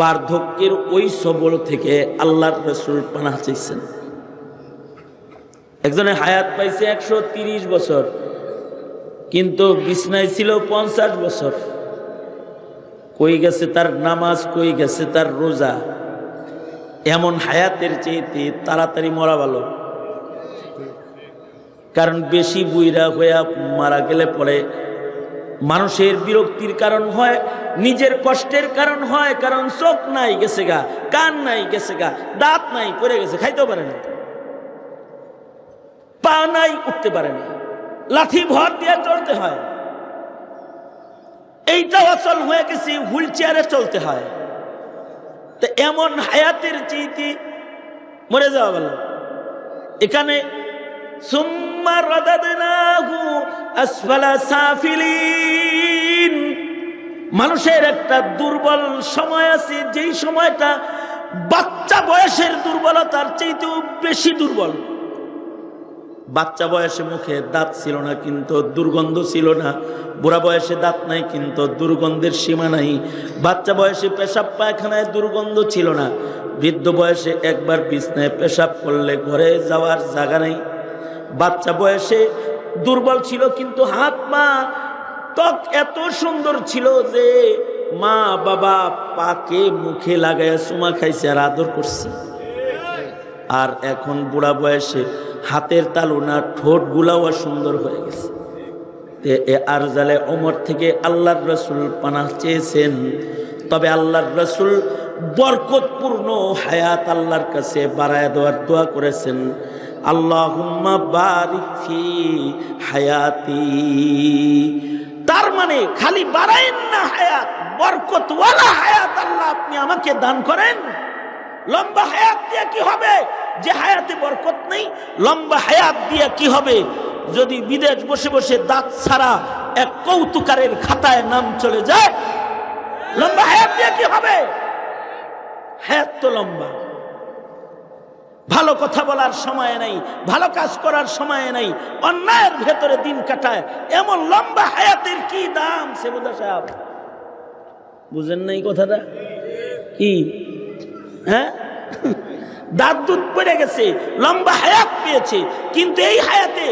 বার্ধক্যের ওই সবল থেকে আল্লাহর রসুল পানা চাইছেন। একজনে হায়াত পাইছে একশো তিরিশ বছর, কিন্তু বিছনায় ছিল পঞ্চাশ বছর। কই গেছে তার নামাজ, কই গেছে তার রোজা? এমন হায়াতের চেয়েতে তাড়াতাড়ি মরা ভালো। কারণ বেশি বুইরা হইয়া মারা গেলে পরে মানুষের বিরক্তির কারণ হয়, নিজের কষ্টের কারণ হয়, কারণ চোখ নাই গেছে গা, কান নাই গেছে গা, দাঁত নাই পড়ে গেছে, খাইতেও পারে না। পা নাই উঠতে পারে না। লাঠি ভর দিয়ে চলতে হয়। এইটা অচল হয়ে গেছে, হুইল চেয়ারে চলতে হয়। তো এমন হায়াতের চিতি মরে যাওয়া গেল এখানে সুম্মা রাদাদনাহু আসফালা সাফিলিন। মানুষের একটা দুর্বল সময় আছে, যেই সময়টা বাচ্চা বয়সের দুর্বলতার চাইতেও বেশি দুর্বল। বাচ্চা বয়সে মুখে দাঁত ছিল না, কিন্তু দুর্গন্ধ ছিল না। বুড়া বয়সে দাঁত নাই, কিন্তু দুর্গন্ধের সীমা নাই। বাচ্চা বয়সে পেশাব পায়খানায় দুর্গন্ধ ছিল না। বৃদ্ধ বয়সে একবার বিছনায় পেশাব করলে ঘরে যাওয়ার জায়গা নেই। বাচ্চা বয়সে দুর্বল ছিল, কিন্তু হাত মা ত্বক এত সুন্দর ছিল যে মা বাবা পাকে মুখে লাগায় চুমা খাইছে আর আদর করছে। আর এখন বুড়া বয়সে হাতের তালু না, ঠোঁট গুলাও সুন্দর হয়ে গেছে। আর জালে ওমর থেকে আল্লাহর রসুল পানা চেয়েছেন, তবে আল্লাহর রসুল বরকতপূর্ণ হায়াত আল্লাহর কাছে বাড়ায় দেওয়ার দোয়া করেছেন। আল্লাহুম্মা বারিক হায়াতি। তার মানে খালি বাড়ায়েন না হায়াত, বরকতওয়ালা হায়াত আল্লাহ আপনি আমাকে দান করেন। লম্বা হায়াত দিয়ে কি হবে? যে হায়াতে বরকত নেই, লম্বা হায়াত দিয়ে কি হবে? যদি বিদেশ বসে বসে দাঁত ছাড়া এক কৌতুকারের খাতায় নাম চলে যায়, লম্বা হায়াত দিয়ে কি হবে? হায়াত তো লম্বা। ভালো কথা বলার সময় নেই, ভালো কাজ করার সময় নেই, অন্যায়ের ভেতরে দিন কাটায়, এমন লম্বা হায়াতের কি দাম? সে সেবুদা সাহেব, বুঝেন নাই কথাটা? কি? হ্যাঁ? দাঁত দুধ পড়ে গেছে, লম্বা হায়াত পেয়েছে, কিন্তু এই হায়াতে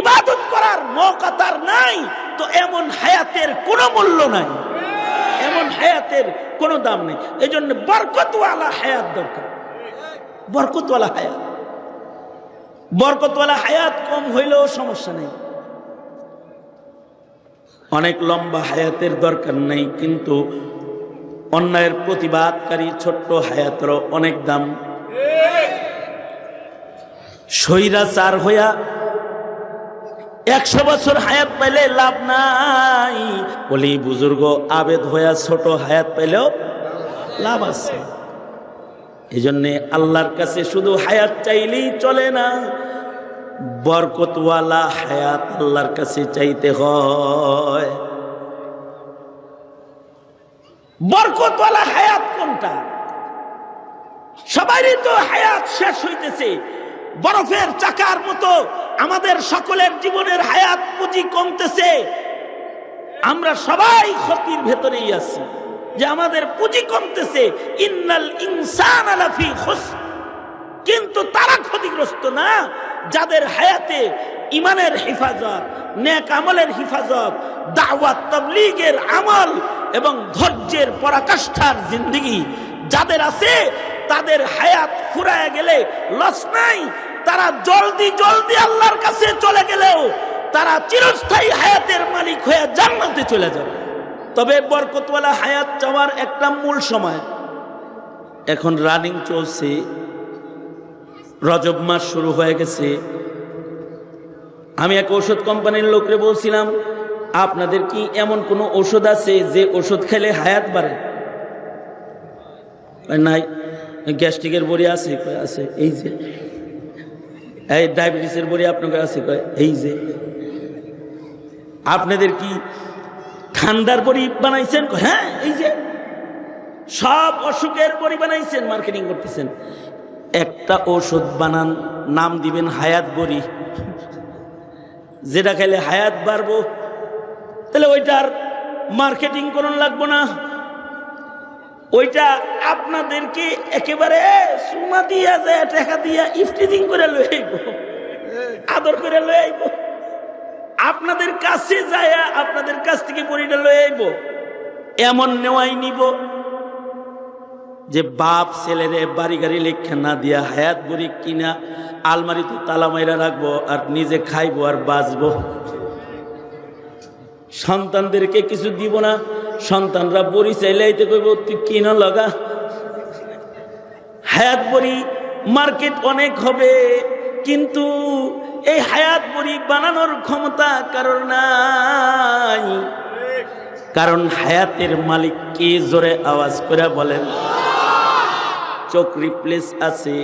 ইবাদত করার মৌকা তার নাই, তো এমন হায়াতের কোনো মূল্য নাই। এমন হায়াতের কোনো দাম নেই। এই জন্য বরকতওয়ালা হায়াত দরকার। বরকতওয়ালা হায়াত। বরকতওয়ালা হায়াত কম হইলেও সমস্যা নেই। অনেক লম্বা হায়াতের দরকার নেই, কিন্তু অন্যায়ের প্রতিবাদকারী ছোট্ট হায়াতেরও অনেক দাম। স্বৈরাচার হইয়া একশো বছর হায়াত পাইলে লাভ নাই। বলি, বুজুর্গ আবেদ হইয়া ছোট হায়াত পাইলেও লাভ আছে। এই জন্যে আল্লাহর কাছে শুধু হায়াত চাইলেই চলে না, বরকতওয়ালা হায়াত আল্লাহর কাছে চাইতে হয়। বরকতওয়ালা হায়াত কোনটা? সবারই তো হায়াত শেষ হইতেছে। বরফের চাকার মতো আমাদের সকলের জীবনের হায়াত পুঁজি কমতেছে। আমরা সবাই ক্ষতির ভেতরেই আছি। যে আমাদের পুঁজি কমতেছে, ইন্নাল ইনসান আলাফি খুস কিন্তু তারা ক্ষতিগ্রস্ত না, যাদের হায়াতে ইমানের হেফাজত, নেক আমলের হেফাজত, দাওয়াত তবলিগের আমল এবং ধৈর্যের পরাকাষ্ঠার জিন্দগি যাদের আছে, তাদের হায়াত ফুরায় গেলে লস নাই। তারা জলদি জলদি আল্লাহর কাছে চলে গেলেও তারা চিরস্থায়ী হায়াতের মালিক হয়ে জান্নাতে চলে যাবে। তবে বরকতওয়ালা হায়াত চাওয়ার একটা মূল সময়। এখন রানিং চলছে। রজব মাস শুরু হয়ে গেছে। আমি এক ওষুধ কোম্পানির লোকরে বলছিলাম আপনাদের কি এমন কোনো ওষুধ আছে যে ওষুধ খেলে হায়াত বাড়ে? নাই গ্যাস্ট্রিকের বড়ি আছে। আছে এই যে। এই ডায়াবেটিসের বড়ি আপনাকে আছে? কয়, এই যে। আপনাদের কি ঠান্ডার বড়ি বানাইছেন? হ্যাঁ এই যে সব অসুখের বড়ি বানাইছেন মার্কেটিং করতেছেন। একটা ওষুধ বানান, নাম দিবেন হায়াত বড়ি। যেটা খেলে হায়াত বাড়বো, তাহলে ওইটার মার্কেটিং করুন লাগবো না। ওইটা আপনাদেরকে একেবারে সুমা দিয়া যায় টাকা দিয়া ইফটিজিং করে লয়ে আইব। আদর করে লয়ে আইব। আপনাদের কাছে যায় আপনাদের কাছ থেকে বড়িটা লয়ে আইব। এমন নেওয়াই নিব যে বাপ ছেলেরে বাড়ি গাড়ি লেখা না দিয়া হায়াত বড়ি কিনা আলমারিতে তালা মাইরা রাখব আর নিজে খাইবো আর বাঁচবো। সন্তানদেরকে কিছু দিব না, সন্তানরা বড়ি চাইলে আইতে কইব, তুই কিনা লগা? হায়াত বড়ি মার্কেট অনেক হবে, কিন্তু এই হায়াত বড়ি বানানোর ক্ষমতা কারণ নাই। কারণ হায়াতের মালিক কে জোরে আওয়াজ করে বলেন? চোখ রিপ্লেস আছে,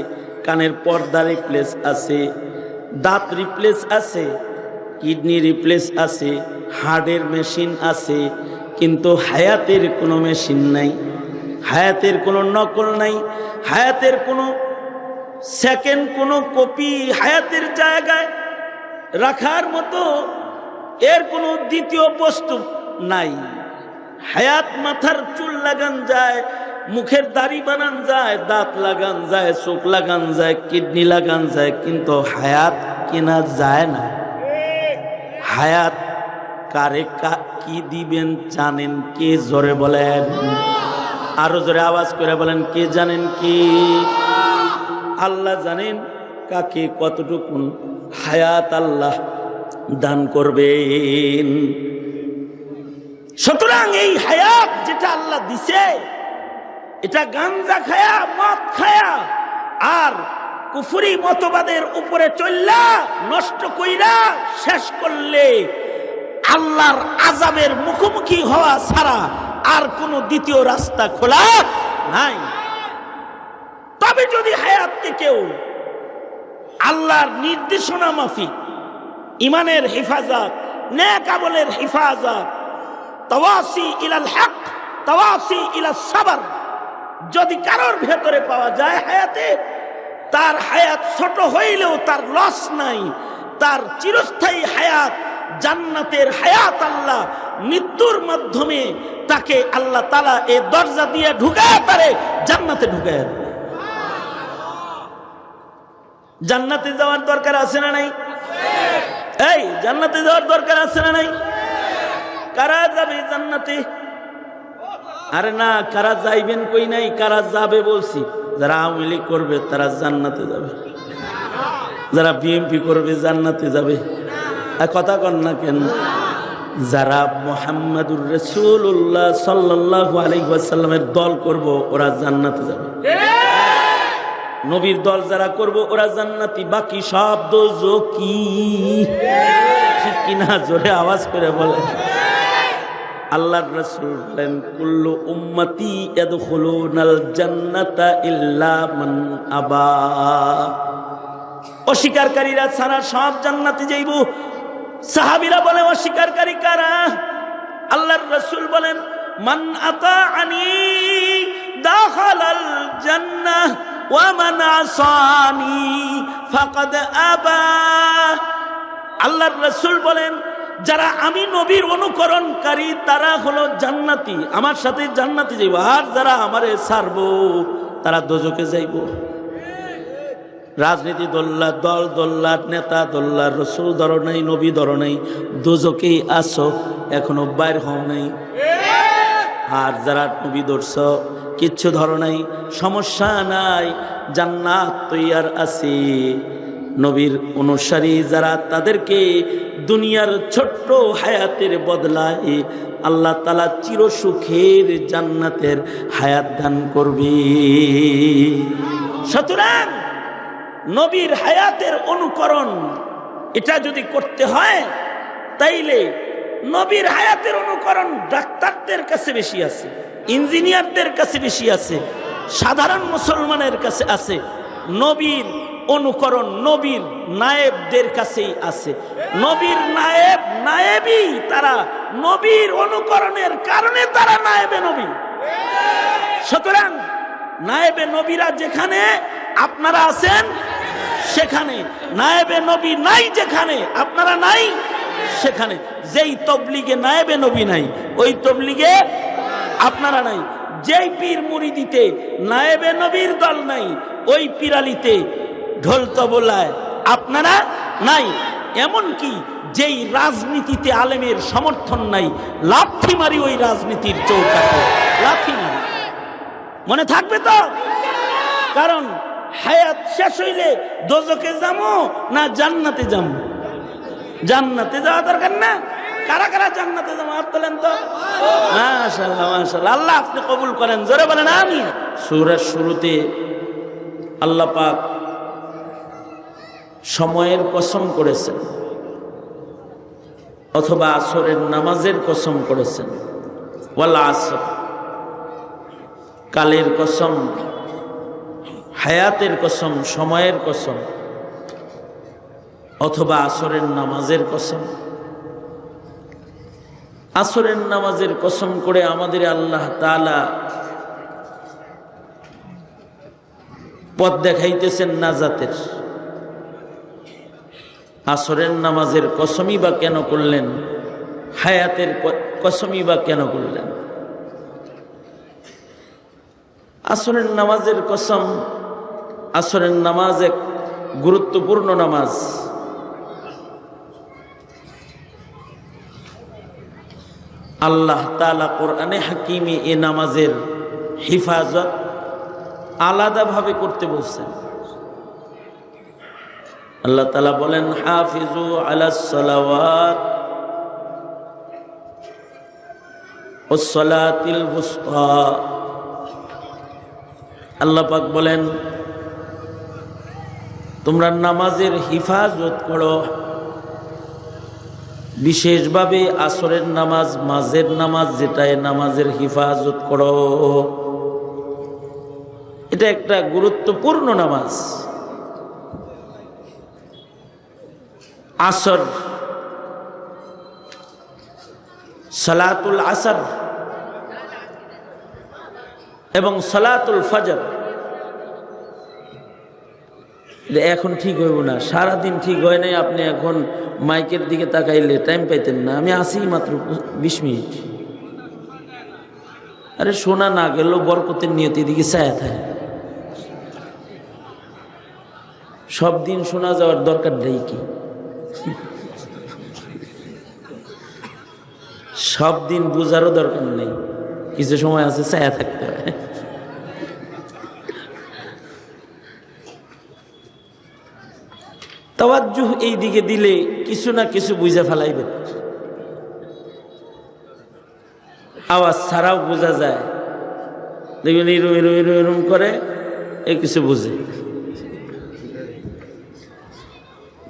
কানের পর্দা রিপ্লেস আছে, দাঁত রিপ্লেস আছে, কিডনি রিপ্লেস আছে, হার্টের মেশিন আছে, কিন্তু হায়াতের কোনো মেশিন নাই। হায়াতের কোনো নকল নাই, হায়াতের কোনো সেকেন্ড কোনো কপি হায়াতের জায়গায় রাখার মতো এর কোনো দ্বিতীয় বস্তু নাই। হায়াত মাথার চুল লাগান যায়, মুখের দাড়ি বানান যায়, দাঁত লাগান যায়, চোখ লাগান যায়, কিডনি লাগান যায়, কিন্তু হায়াত কেনা যায় না। হায়াত কারে কা দিবেন জানেন কে? জোরে বলেন। আরও জোরে আওয়াজ করে বলেন, কে জানেন কি? আল্লাহ জানেন কাকে কতটুকুন হায়াত আল্লাহ দান করবেন। সুতরাং এই হায়াত যেটা আল্লাহ দিছে, এটা গাঞ্জা খায়া, মদ খায়া, আর কুফুরি মতবাদের উপরে চললা নষ্ট কইরা শেষ করলে আল্লাহর আজাবের মুখোমুখি হওয়া ছাড়া আর কোনো দ্বিতীয় রাস্তা খোলা নাই। তবে যদি হায়াতকে কেউ আল্লাহর নির্দেশনা মাফিক ইমানের হেফাজত আমলের হেফাজত, তওয়াসি ইলাল হক, তওয়াসি ইলাল সাবর যদি কারোর ভেতরে পাওয়া যায় হায়াতে, তার হায়াত ছোট হইলেও তার লস নাই, তার চিরস্থায়ী হায়াত জান্নাতের হায়াত আল্লাহ মৃত্যুর মাধ্যমে তাকে আল্লাহ তালা এ দরজা দিয়ে ঢুকায় পারে, জান্নাতে ঢুকায় দেবে জান্নাতে যাওয়ার দরকার আছে না নাই? এই, জান্নাতে যাওয়ার দরকার আছে না নাই? কারা যাবে জান্নাতে? আরে না, কারা যাইবেন কই নাই? কারা যাবে বলছি। যারা আওয়ামী লীগ করবে, তারা জান্নাতে যাবে। যারা বিএমপি করবে, জান্নাতে যাবে। আর কথা কন না কেন? যারা মোহাম্মদুর রসুল্লাহ সাল্লাহ আলাইসাল্লামের দল করব, ওরা জান্নাতে যাবে। নবীর দল যারা করব, ওরা জান্নাতি, বাকি সব দোজকি। ঠিক কিনা? জোরে আওয়াজ করে বলে আল্লাহর রাসূল বলেন, কুল্লু উম্মতি ইয়াদখুলুনাল জান্নাতা ইল্লা মান আবা। অস্বীকারীরা ছাড়া সব জান্নাতে যাইব। সাহাবীরা বলে, অস্বীকারী কারা? আল্লাহর রাসূল বলেন, মান আতাআনি দাখালাল জান্নাহ। মান আসানি ফাকাদ আবা আল্লাহর রাসূল বলেন, যারা আমি নবীর অনুকরণকারী, তারা হলো জান্নাতি। আমার সাথে জান্নাতি যাইব, আর যারা আমারে ছাড়বো, তারা দোজকে যাইব। রাজনীতি দোল্লা, দল দোল্লার নেতা দোল্লার রসুল ধর নাই, নবী ধর নাই দোজকেই আসো এখনও বাইর হও নাই। আর যারা নবী ধরছ কিচ্ছু ধর নাই, সমস্যা নাই, জান্নাত তৈয়ার আছে। নবীর অনুসারী যারা তাদেরকে দুনিয়ার ছোট্ট হায়াতের বদলায় আল্লাহ তালা চিরসুখের জান্নাতের হায়াত দান করবে। সুতরাং নবীর হায়াতের অনুকরণ, এটা যদি করতে হয়, তাইলে নবীর হায়াতের অনুকরণ ডাক্তারদের কাছে বেশি আছে। ইঞ্জিনিয়ারদের কাছে বেশি আছে, সাধারণ মুসলমানের কাছে আছে, নবীর অনুকরণ, নবীর নায়েবদের কাছেই আছে। নবীর নায়েব, নায়েবই তারা, নবীর অনুকরণের কারণে তারা নায়েবে নবী। সুতরাং নায়েবে নবীরা যেখানে আপনারা আছেন, সেখানে। নায়েবে নবী নাই যেখানে, আপনারা নাই সেখানে। যেই তবলিগে নায়েবে নবী নাই, ওই তবলিগে আপনারা নাই। যেই পীর মুরিদিতে নায়েবে নবীর দল নাই, ওই পিরালিতে ঢোল তবলায় আপনারা নাই। এমন কি যেই রাজনীতিতে আলেমের সমর্থন নাই, লাথি মারি ওই রাজনীতির চৌকাতে লাথি মারি। মনে থাকবে তো? কারণ হায়াত শেষ হইলে দোজকে যাব না জান্নাতে যাব জান্নাতে যাওয়া দরকার না? কারা কারা জান্নাতে হাত তোলেন তো? মাশাল্লাহ মাশাল্লাহ আল্লাহ আপনি কবুল করেন, জোরে বলেন আমি সুরের শুরুতে আল্লাহ পাক সময়ের কসম করেছেন, অথবা আসরের নামাজের কসম করেছেন। ওয়াল আসর, কালের কসম, হায়াতের কসম, সময়ের কসম, অথবা আসরের নামাজের কসম। আসরের নামাজের কসম করে আমাদের আল্লাহ তালা পথ দেখাইতেছেন নাজাতের। আসরের নামাজের কসমই বা কেন করলেন? হায়াতের কসমই বা কেন করলেন? আসরের নামাজের কসম, আসরের নামাজ এক গুরুত্বপূর্ণ নামাজ। আল্লাহ তালা কোরআনে হাকিমে এ নামাজের হিফাজত আলাদাভাবে করতে বলছেন। আল্লাহ তালা বলেন, হাফিজু আলাসলাওয়াত ওসলাতিল আল্লাহ পাক বলেন, তোমরা নামাজের হিফাজত করো। বিশেষভাবে আসরের নামাজ, মাঝের নামাজ যেটায় নামাজের হিফাজত করো। এটা একটা গুরুত্বপূর্ণ নামাজ। আসর, সালাতুল আসর এবং সালাতুল ফজর। এখন ঠিক হইব না, সারাদিন ঠিক হয় নাই, আপনি এখন মাইকের দিকে তাকাইলে টাইম পাইতেন না। আমি আসি মাত্র বিশ মিনিট। আরে শোনা না গেলেও বরকতের নিয়তি দিকে ছায়া থাকে। সব দিন শোনা যাওয়ার দরকার নেই কি? সব দিন বোঝারও দরকার নেই। কিছু সময় আছে, ছায়া থাকতে হয়। তাওয়াজ্জুহ এই দিকে দিলে কিছু না কিছু বুঝে ফেলাইবে। আওয়াজ ছাড়াও বোঝা যায়। দেখবেন এরম এরম এরম এরম করে এ কিছু বুঝে।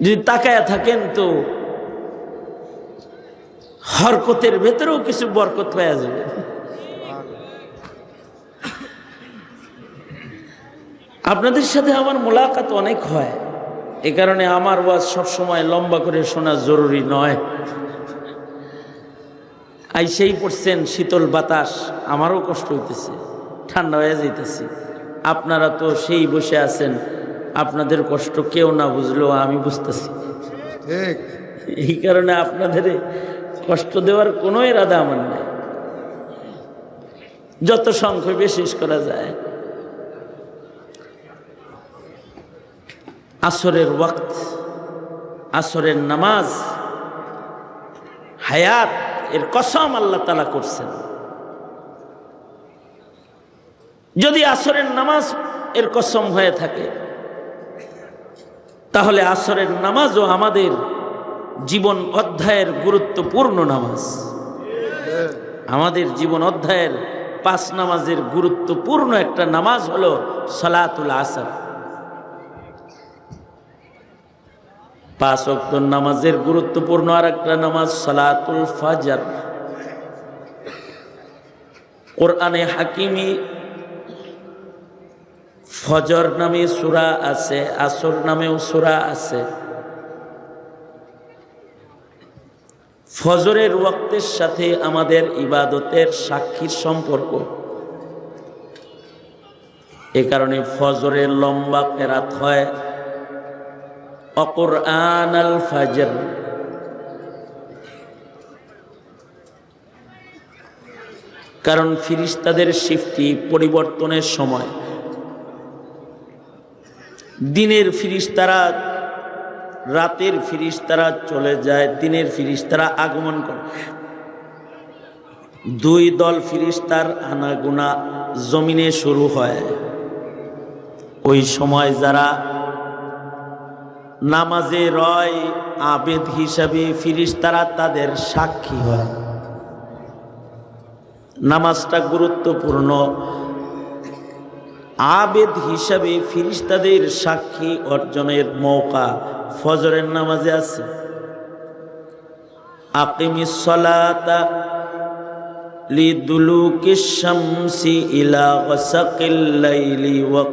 যদি তাকায়া থাকেন তো হরকতের ভেতরেও কিছু বরকত পাওয়া যাবে। আপনাদের সাথে আমার মোলাকাত অনেক হয়। এ কারণে আমার ওয়াজ সবসময় লম্বা করে শোনা জরুরি নয়। আই সেই পড়ছেন শীতল বাতাস আমারও কষ্ট হইতেছে ঠান্ডা হয়ে যাইতেছি। আপনারা তো সেই বসে আছেন আপনাদের কষ্ট কেউ না বুঝলেও আমি বুঝতেছি। এই কারণে আপনাদের কষ্ট দেওয়ার কোনো ইরাদা আমার নেই। যত সংখ্যে শেষ করা যায়। আসরের ওয়াক্ত, আসরের নামাজ, হায়াত, এর কসম আল্লাহ তালা করছেন। যদি আসরের নামাজ এর কসম হয়ে থাকে, তাহলে আসরের নামাজও আমাদের জীবন অধ্যায়ের গুরুত্বপূর্ণ নামাজ। আমাদের জীবন অধ্যায়ের পাঁচ নামাজের গুরুত্বপূর্ণ একটা নামাজ হলো সলাতুল আসর। পাঁচ অক্ত নামাজের গুরুত্বপূর্ণ আর একটা নামাজ সলাতুল ফাজার। কোরআনে হাকিমি ফজর নামে সুরা আছে, আসর নামেও সুরা আছে। ফজরের ওয়াক্তের সাথে আমাদের ইবাদতের সাক্ষীর সম্পর্ক। এ কারণে ফজরের লম্বা কেরাত হয়। অকুরআন ফাজর। কারণ ফিরিস্তাদের শিফটি পরিবর্তনের সময়। দিনের ফিরিস্তারা রাতের ফিরিস্তারা চলে যায়, দিনের ফিরিস্তারা আগমন করে। দুই দল ফিরিস্তার আনাগুনা জমিনে শুরু হয়। ওই সময় যারা নামাজে রয় আবেদ হিসাবে ফিরিস্তারা তাদের সাক্ষী হয়। নামাজটা গুরুত্বপূর্ণ। আবেদ হিসাবে ফিরিস্তাদের সাক্ষী অর্জনের মৌকা ফজরের নামাজে আছে। আকিমিস সলাতা লিদুলুকি শামসি ইলা গাসাকিল লাইলি ওয়া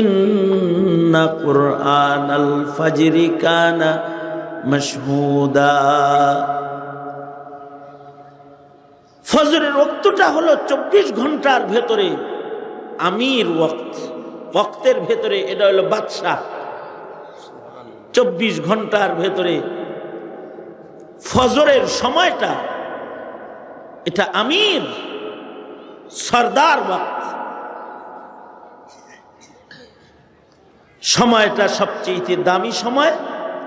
ইন্না কুরআনাল ফাজরি কানা ফজরের রক্তটা হলো চব্বিশ ঘণ্টার ভেতরে, আমির ওক্ত। ওক্তের ভেতরে এটা হলো বাদশাহ। চব্বিশ ঘণ্টার ভেতরে ফজরের সময়টা, এটা আমির সর্দার ওক্ত। সময়টা সবচেয়ে দামি সময়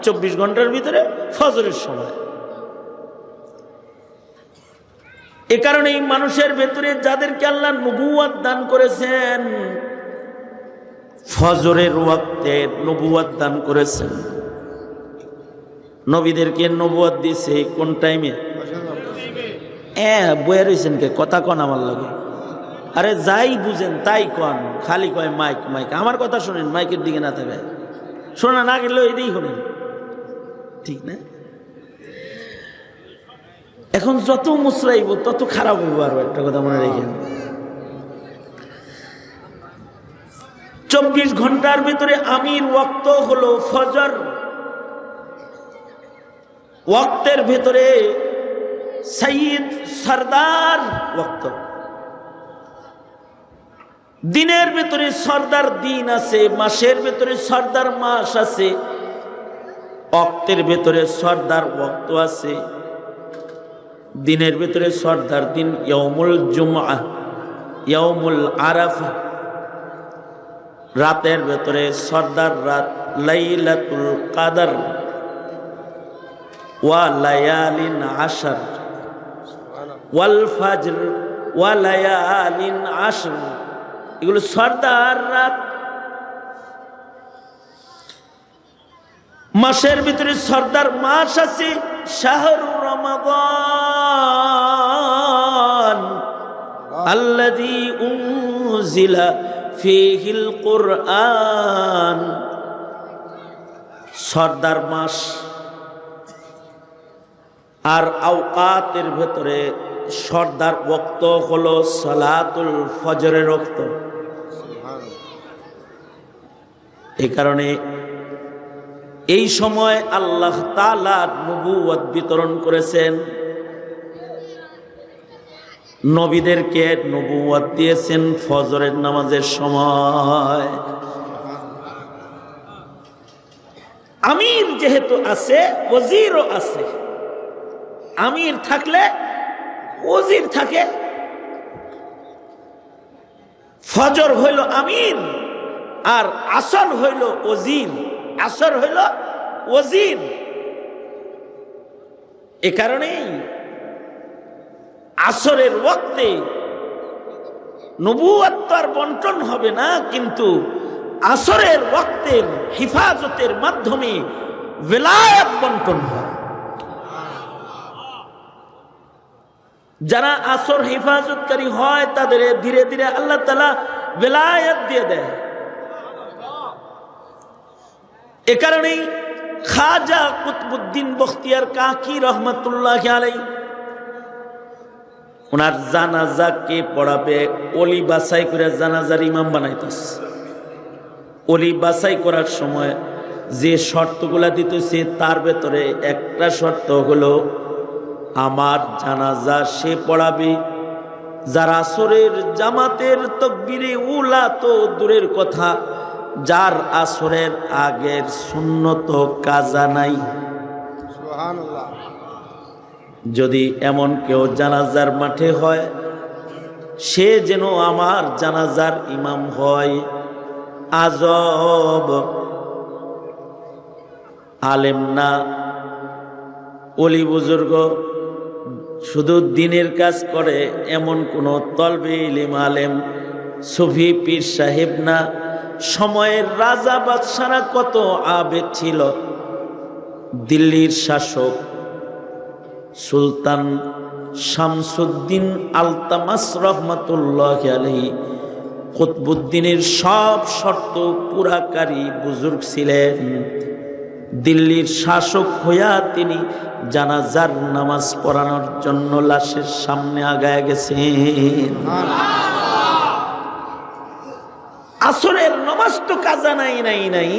চব্বিশ ঘণ্টার ভিতরে ফজরের সময়। এ কারণে এই মানুষের ভেতরে যাদেরকে আল্লাহ নবুয়াত দান করেছেন ফজরের ওয়াক্তে নবুয়াত দান করেছেন। নবীদেরকে নবুয়াত দিয়েছে কোন টাইমে? হ্যাঁ বয়ে রয়েছেন কে? কথা কন আমার লাগে। আরে যাই বুঝেন, তাই কন। খালি কয়, মাইক মাইক। আমার কথা শোনেন, মাইকের দিকে না থাকবে শোনা না গেলেও এটাই শোনেন। ঠিক না? এখন যত মুসরাইব, তত খারাপ হইব আরও একটা কথা মনে রেখেন। চব্বিশ ঘণ্টার ভিতরে আমির ওয়াক্ত হলো ফজর। ওয়াক্তের ভেতরে সঈদ সর্দার ওয়াক্ত। দিনের ভেতরে সর্দার দিন আছে, মাসের ভেতরে সর্দার মাস আছে, অক্তের ভেতরে সর্দার ওয়াক্ত আছে, দিনের ভিতরে সর্দার দিন ইয়মুল জুমা ইয়মুল আরাফা, রাতের ভেতরে সর্দার রাত, লাইলাতুল কাদার ওয়া লায়ালিন আশার, ওয়াল ফাজর, ওয়া লায়ালিন আশর। এগুলো সর্দার রাত। মাসের ভিতরে সর্দার মাস আছে, শাহরু রমাদান। আল্লাযী উনজিলা ফীহিল কুরআন। সর্দার মাস। আর আওকাতের ভেতরে সর্দার ওক্ত হলো সালাতুল ফজরের রক্ত। এই কারণে এই সময় আল্লাহ তালা নবুয়ত বিতরণ করেছেন। নবীদেরকে নবুয়ত দিয়েছেন ফজরের নামাজের সময়। আমির যেহেতু আছে, ওজিরও আছে। আমির থাকলে, ওজির থাকে। ফজর হইল আমির আর আসর হইল ওজির আসর হইল ওজির এ কারণেই আসরের ওক্তে নবুয়াত্মার বন্টন হবে না, কিন্তু আসরের ওক্তের হিফাজতের মাধ্যমে বেলায়াত বন্টন হয় যারা আসর হেফাজতকারী হয়, তাদের ধীরে ধীরে আল্লাহ তালা বেলায়াত দিয়ে দেয়। এ কারণেই খাজা কুতবুদ্দিন বখতিয়ার কাকি রহমতুল্লাহ আলাই ওনার জানাজা কে পড়াবে, অলি বাসাই করে জানাজার ইমাম বানাইতেস অলি বাসাই করার সময় যে শর্তগুলা দিতেছে, তার ভেতরে একটা শর্ত হলো আমার জানাজা সে পড়াবে। যারা আসরের জামাতের তকবিরে উলা তো দূরের কথা যার আসরের আগের শূন্যত কাজা নাই। যদি এমন কেউ জানাজার মাঠে হয় সে যেন আমার জানাজার ইমাম হয়। আজব। আলেম না। অলি বুজুর্গ শুধু দিনের কাজ করে এমন কোনো তলবে ইলিম আলেম সুফি পীর সাহেব না, সময়ের রাজা বাদশারা কত আবেগ ছিল। দিল্লির শাসক সুলতান শামসুদ্দিন আলতামাস রহমতুল্লাহ আলহী কুতবুদ্দিনের সব শর্ত পুরাকারী বুজুর্গ ছিলেন। দিল্লির শাসক হইয়া তিনি জানাজার নামাজ পড়ানোর জন্য লাশের সামনে আগায় গেছেন। আসরের নমাজ তো কাজা নাই নাই নাই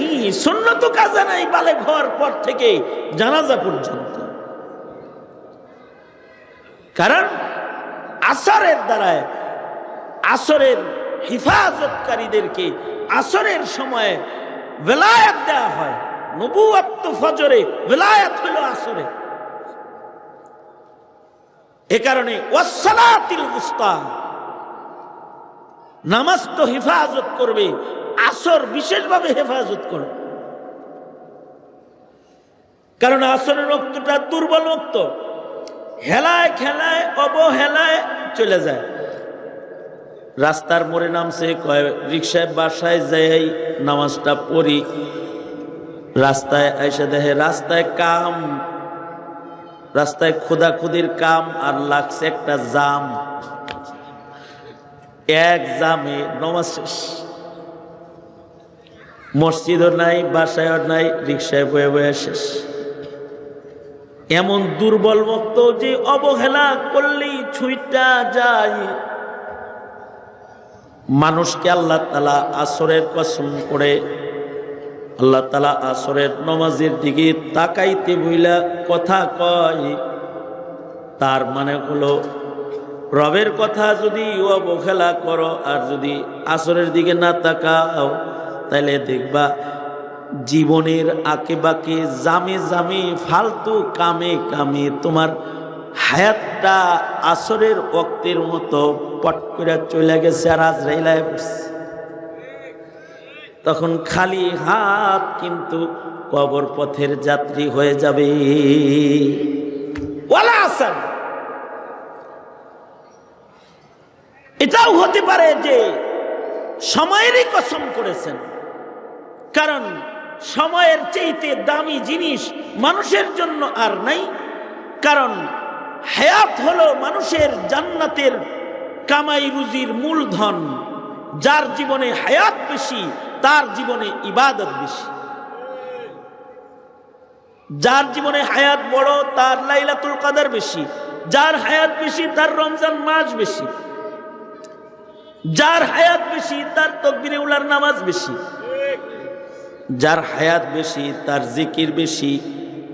শূন্য তো কাজা নাই, বালে ঘর পর থেকে জানাজা পর্যন্ত। কারণ আসরের দ্বারায় আসরের হিফাজতকারীদেরকে আসরের সময়ে বেলায়াত দেওয়া হয়। নবুয়াত তো ফজরে, বেলায়াত হইল আসরে। এ কারণে নামাজ তো হেফাজত করবে, আসর বিশেষভাবে হেফাজত করবে। কারণ আসরের রক্তটা দুর্বল রক্ত, হেলায় খেলায়, অবহেলায় চলে যায়। রাস্তার মোড়ে নামছে, কয় রিক্সায় বাসায় যাই, নামাজটা পড়ি। রাস্তায় এসে দেখে রাস্তায় কাম, রাস্তায় খোদাখুদির কাম আর লাগছে একটা জাম। এক জামে নমাজ শেষ। মসজিদও নাই, বাসায়ও নাই, রিক্সায় বয়ে বয়ে শেষ। এমন দুর্বল ভক্ত যে অবহেলা করলেই ছুইটা যায়। মানুষকে আল্লাহ তালা আসরের কসম করে আল্লাহ তালা আসরের নমাজের দিকে তাকাইতে বইলা কথা কয়, তার মানে হলো, রবের কথা যদি অবহেলা করো আর যদি আসরের দিকে না তাকাও তাহলে দেখবা জীবনের আঁকে বাঁকে জামে জামে ফালতু কামে কামে তোমার হায়াতটা আসরের অক্তের মতো পট করে চলে গেছে আর আজরাইলায় পড়ছে। তখন খালি হাত কিন্তু কবর পথের যাত্রী হয়ে যাবে। এটাও হতে পারে যে সময়েরই কসম করেছেন। কারণ সময়ের চেয়েতে দামি জিনিস মানুষের জন্য আর নাই। কারণ হায়াত হলো মানুষের জান্নাতের কামাই রুজির মূলধন, যার জীবনে হায়াত বেশি তার জীবনে ইবাদত বেশি। যার জীবনে হায়াত বড়, তার লাইলাতুল কাদার বেশি। যার হায়াত বেশি, তার রমজান মাস বেশি। যার হায়াত বেশি, তার তকবিরে উলার নামাজ বেশি। যার হায়াত বেশি, তার জিকির বেশি।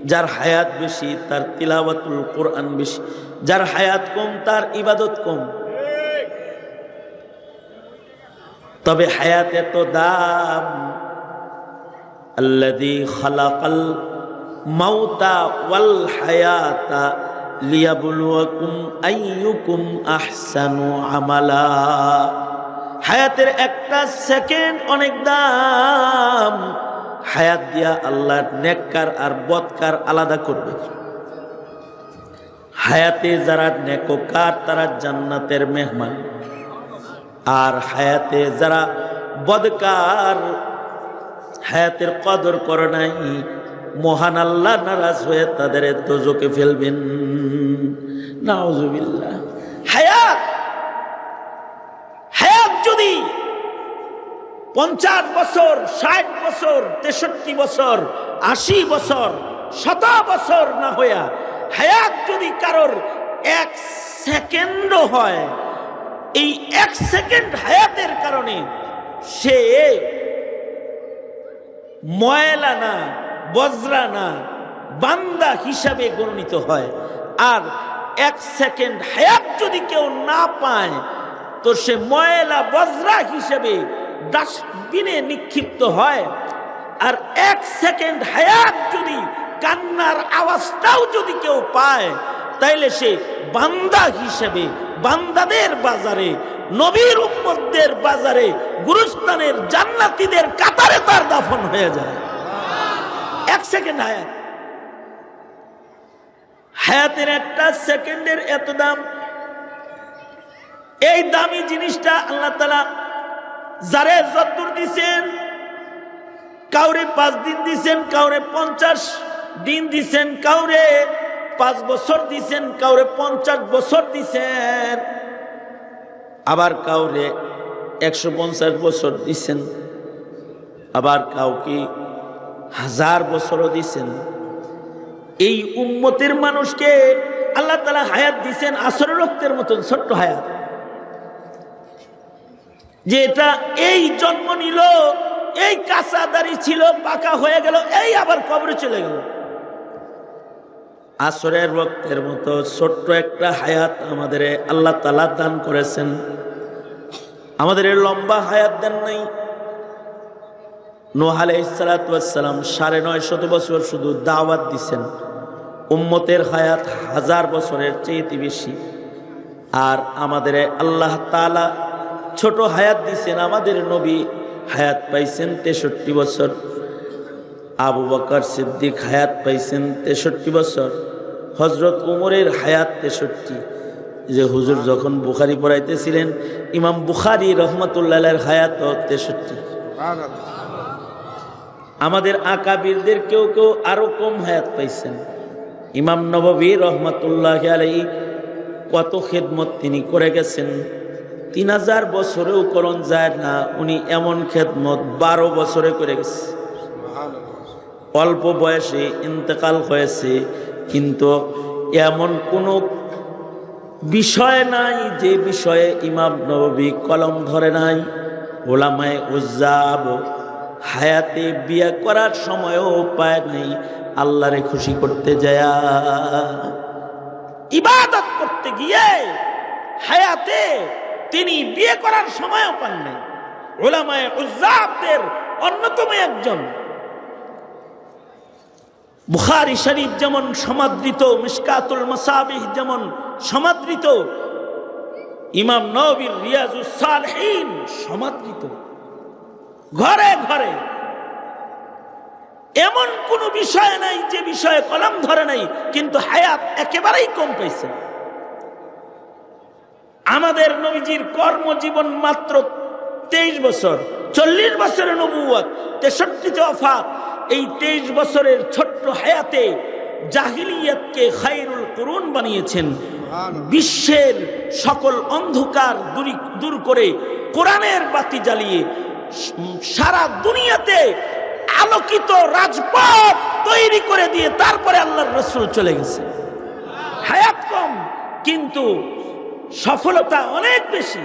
যার হায়াত বেশি, তার তিলাওয়াতুল কোরআন বেশি। যার হায়াত কম, তার ইবাদত কম। তবে হায়াত এত দাম। আল্লাদি খালাকাল মাউতা ওয়াল হায়াতা লিয়াবলুয়াকুম আইয়ুকুম আহসানু আমালা। হায়াতের একটা সেকেন্ড অনেক দাম। হায়াত দিয়া আল্লাহর নেককার আর বদকার আলাদা করবে। হায়াতে যারা নেককার, তারা জান্নাতের মেহমান। আর হায়াতে যারা বদকার, হায়াতের কদর করে নাই, মহান আল্লাহ নারাজ হয়ে তাদের দোজকে ফেলবেন। নাউজুবিল্লাহ। হায়াত! হায়াত যদি পঞ্চাশ বছর, ষাট বছর, তেষট্টি বছর, আশি বছর, শত বছর না হইয়া হায়াত যদি কারোর এক সেকেন্ডও হয় এই এক সেকেন্ড হায়াতের কারণে সে ময়লা না, বজরা না, বান্দা হিসাবে গণিত হয়। আর এক সেকেন্ড হায়াত যদি কেউ না পায়, তো সে ময়লা, বজরা হিসেবে ডাস্টবিনে নিক্ষিপ্ত হয়। আর এক সেকেন্ড হায়াত যদি কান্নার আওয়াজটাও যদি কেউ পায়, তাইলে সে বান্দা হিসেবে বান্দাদের বাজারে, নবীর উম্মতদের বাজারে, গুরুস্থানের জান্নাতীদের কাতারে তার দাফন হয়ে যায়। এক সেকেন্ড, হায়াত। হায়াতের একটা সেকেন্ডের এত দাম। এই দামি জিনিসটা আল্লাহ তালা যারে যদ্দুর দিছেন, কাউরে পাঁচ দিন দিছেন, কাউরে পঞ্চাশ দিন দিছেন, কাউরে পাঁচ বছর দিছেন, কাউরে পঞ্চাশ বছর দিছেন, আবার কাউরে একশো পঞ্চাশ বছর দিছেন, আবার কাউকে হাজার বছরও দিছেন। এই উম্মতের মানুষকে আল্লাহ তালা হায়াত দিছেন, আসরের রক্তের মতন, ছোট্ট হায়াত। যে এটা এই জন্ম নিল, এই কাঁচা দাড়ি ছিল, পাকা হয়ে গেল, এই আবার কবরে চলে গেল। আসরের রক্তের মতো ছোট্ট একটা হায়াত আমাদের আল্লাহ তালা দান করেছেন। আমাদের লম্বা হায়াত দেন নাই। নোহালে ইসালাতাম সাড়ে নয় শত বছর শুধু দাওয়াত দিছেন। উম্মতের হায়াত হাজার বছরের চেয়েতে বেশি। আর আমাদের আল্লাহ তালা ছোট হায়াত দিছেন, আমাদের নবী হায়াত পাইছেন তেষট্টি বছর। আবু বকর সিদ্দিক হায়াত পাইছেন তেষট্টি বছর। হজরত উমরের হায়াত তেষট্টি। যে হুজুর যখন বুখারি পড়াইতেছিলেন, ইমাম বুখারি রহমতুল্লাহ হায়াত তেষট্টি। আমাদের আকাবিরদের কেউ কেউ আরও কম হায়াত পাইছেন। ইমাম নববী রহমতুল্লাহ আলাই কত খেদমত তিনি করে গেছেন। তিন হাজার বছরেও করণ যায় না, উনি এমন খেদমত বারো বছরে করে গেছে। অল্প বয়সে ইন্তেকাল হয়েছে কিন্তু এমন কোনো বিষয় নাই যে বিষয়ে ইমাম নবী কলম ধরে নাই। ওলামায় উজ্জাব হায়াতে বিয়ে করার সময়ও পায় নাই। আল্লাহরে খুশি করতে যায় ইবাদত করতে গিয়ে হায়াতে তিনি বিয়ে করার সময়ও পান নাই। ওলামায় উজ্জাবদের অন্যতম একজন বুখারি শরীফ যেমন সমাদৃত, মিসকাতুল মাসাবিহ যেমন সমাদৃত, ইমাম নবীর রিয়াজুস সালহীন সমাদৃত। ঘরে ঘরে। এমন কোন বিষয় নাই যে বিষয়ে কলম ধরে নাই, কিন্তু হায়াত একেবারেই কম পাইছে। আমাদের নবীজির কর্মজীবন মাত্র তেইশ বছর, চল্লিশ বছরের নবুয়াত তেষট্টিতে অফাত এই তেইশ বছরের ছোট্ট হায়াতে জাহিলিয়াতকে খাইরুল করুন বানিয়েছেন। বিশ্বের সকল অন্ধকার দূরী দূর করে কোরআনের বাতি জ্বালিয়ে সারা দুনিয়াতে আলোকিত রাজপথ তৈরি করে দিয়ে তারপরে আল্লাহর রসুল চলে গেছে। হায়াত কম কিন্তু সফলতা অনেক বেশি।